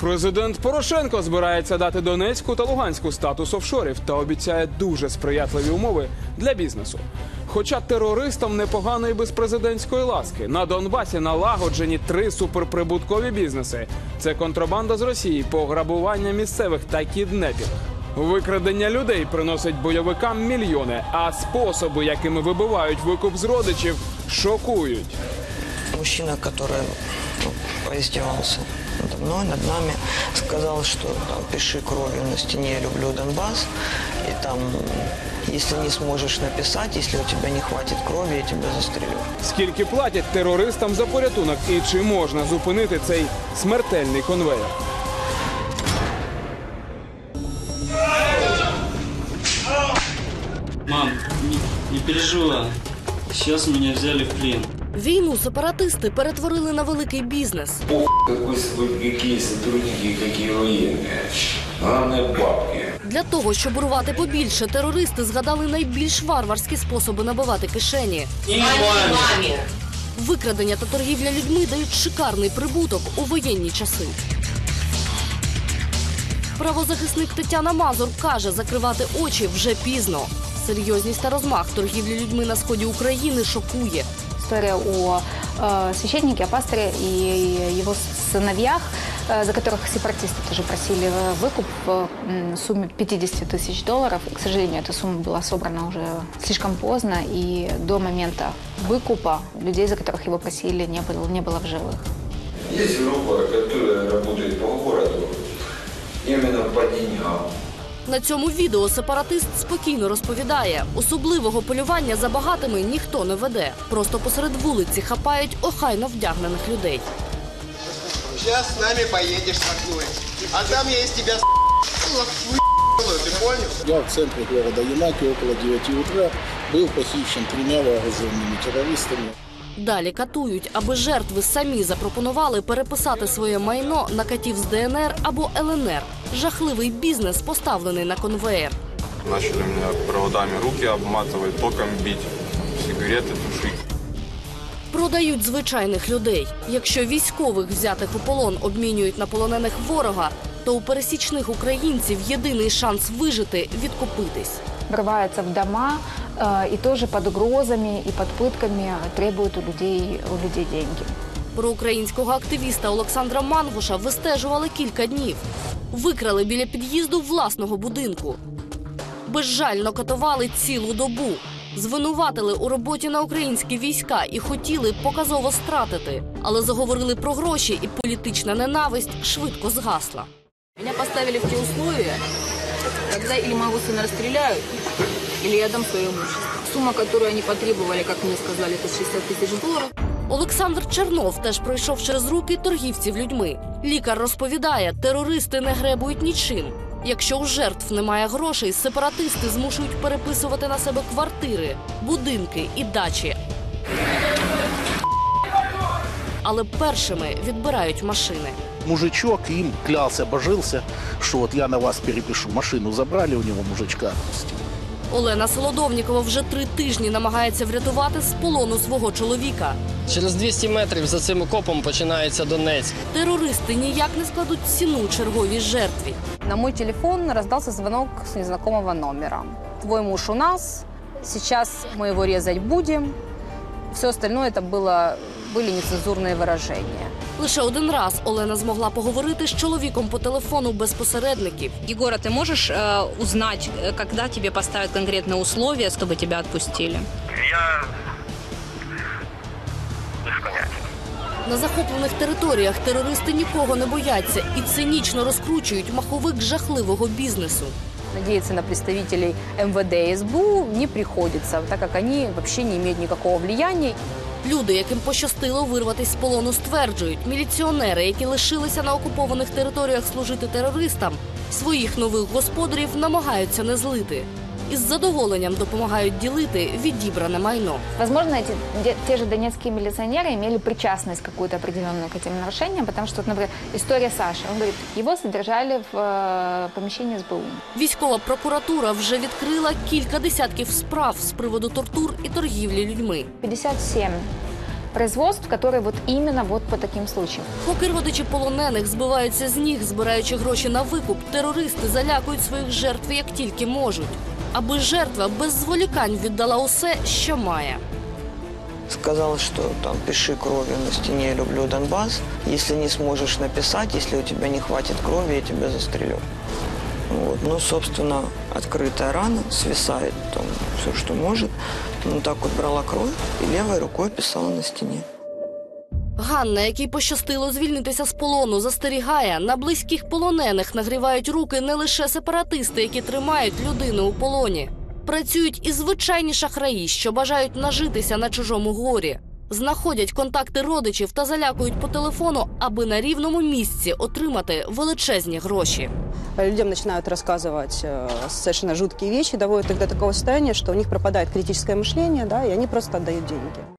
Президент Порошенко збирається дати Донецьку та Луганську статус офшорів та обіцяє дуже сприятливі умови для бізнесу. Хоча терористам непогано і без президентської ласки на Донбасі налагоджені три суперприбуткові бізнеси: це контрабанда з Росії, пограбування місцевих та кіднепінг. Викрадення людей приносить бойовикам мільйони, а способи, якими вибивають викуп з родичів, шокують. Мужчина, который ну, надо мной, над нами, сказал, что там, пиши кровью на стене «Я люблю Донбасс», и там, если не сможешь написать, если у тебя не хватит крови, я тебя застрелю. Скільки платять терористам за порятунок і чи можна зупинити цей смертельний конвейер? Мам, не, не переживай. Сейчас меня взяли в плен. Війну сепаратисти перетворили на великий бізнес. Какие сотрудники, какие военные. Главное бабки. Для того, щоб урвати побільше, терористи згадали найбільш варварські способи набивати кишені. Викрадення та торгівля людьми дають шикарний прибуток у воєнні часи. Правозахисник Тетяна Мазур каже, закривати очі вже пізно. Серйозність та розмах торгівлі людьми на сході України шокує. История о э, священнике, о пасторе и его сыновьях, э, за которых сепаратисты тоже просили э, выкуп в сумме 50 тысяч долларов. К сожалению, эта сумма была собрана уже слишком поздно, и до момента выкупа людей, за которых его просили, не было, не было в живых. Есть группа, которая работает по городу. Именно по деньгам. На цьому відео сепаратист спокійно розповідає, особливого полювання за багатими ніхто не веде. Просто посеред вулиці хапають охайно вдягнених людей. Сейчас с нами поедешь с окной. А там я из тебя с***, ты понял? Я в центре города Янаки около 9 утра был похищен тремя вооруженными террористами. Далі катують, аби жертви самі запропонували переписати своє майно на катів з ДНР або ЛНР. Жахливий бізнес поставлений на конвеєр. Начали меня проводами руки обматывать, током бить, сигареты тушить. Продають звичайних людей. Якщо військових взятих у полон обмінюють на полонених ворога, то у пересічних українців єдиний шанс вижити відкупитись. Врываются в дома э, и тоже под угрозами и под пытками требуют у людей, у людей деньги. Про українського активіста Олександра Мангуша вистежували кілька днів. Викрали біля під'їзду власного будинку. Безжально катували цілу добу. Звинуватили у роботі на українські війська і хотіли показово стратити. Але заговорили про гроші, і політична ненависть швидко згасла. Меня поставили в те условия, когда или моего сына расстреляют, или я дам свое имущество. Сумма, которую они потребовали, как мне сказали, это 60 тысяч долларов. Олександр Чернов теж пройшов через руки торгівців людьми. Лікар розповідає, терористи не гребують нічим. Якщо у жертв немає грошей, сепаратисти змушують переписувати на себе квартири, будинки і дачі. Але першими відбирають машини. Мужичок им клялся, божился, что вот я на вас перепишу. Машину забрали у него мужичка. отпустили. Олена Солодовнікова вже три тижні намагається врятувати з полону свого чоловіка. Через 200 метрів за цим окопом починається Донецьк. Терористи ніяк не складуть ціну черговій жертві. На мой телефон раздался звонок с незнакомого номера. Твой муж у нас, сейчас мы его резать будем. Все остальное это было, были нецензурные выражения. Лише один раз Олена змогла поговорити з чоловіком по телефону без посередників. Егор, а ты можешь э, узнать, э, когда тебе поставят конкретные условия, чтобы тебя отпустили? На захоплених територіях терористи нікого не бояться і цинічно розкручують маховик жахливого бізнесу. Надеяться на представителей МВД и СБУ не приходится, так как они вообще не имеют никакого влияния. Люди, яким пощастило вирватися з полону, стверджують, міліціонери, які лишилися на окупованих територіях служити терористам, своїх нових господарів намагаються не злити Із задоволенням допомагають ділити відібране майно. Возможно, эти, де- те же донецкие милиционеры имели причастность какую-то определенную к этим нарушениям, потому что, вот, например, история Саши. Он говорит, его содержали в э, помещении СБУ. Військова прокуратура вже відкрила кілька десятків справ з приводу тортур і торгівлі людьми. 57 производств, которые вот именно вот по таким случаям. Поки родичі полонених збиваються з ніг, збираючи гроші на викуп, терористи залякують своїх жертв як тільки можуть, аби жертва без зволікань віддала усе, що має. Сказал, что там пиши кровью на стене «Люблю Донбасс». Если не сможешь написать, если у тебя не хватит крови, я тебя застрелю. Вот. Ну, собственно, открытая рана, свисает там все, что может. Ну, так вот брала кровь и левой рукой писала на стене. Ганна, якій пощастило звільнитися з полону, застерігає, на близьких полонених нагрівають руки не лише сепаратисти, які тримають людину у полоні. Працюють і звичайні шахраї, що бажають нажитися на чужому горі. Знаходять контакти родичів та залякують по телефону, аби на рівному місці отримати величезні гроші. людям начинают рассказывать э, совершенно жуткие вещи, доводят их до такого состояния, что у них пропадает критическое мышление, да, и они просто отдают деньги.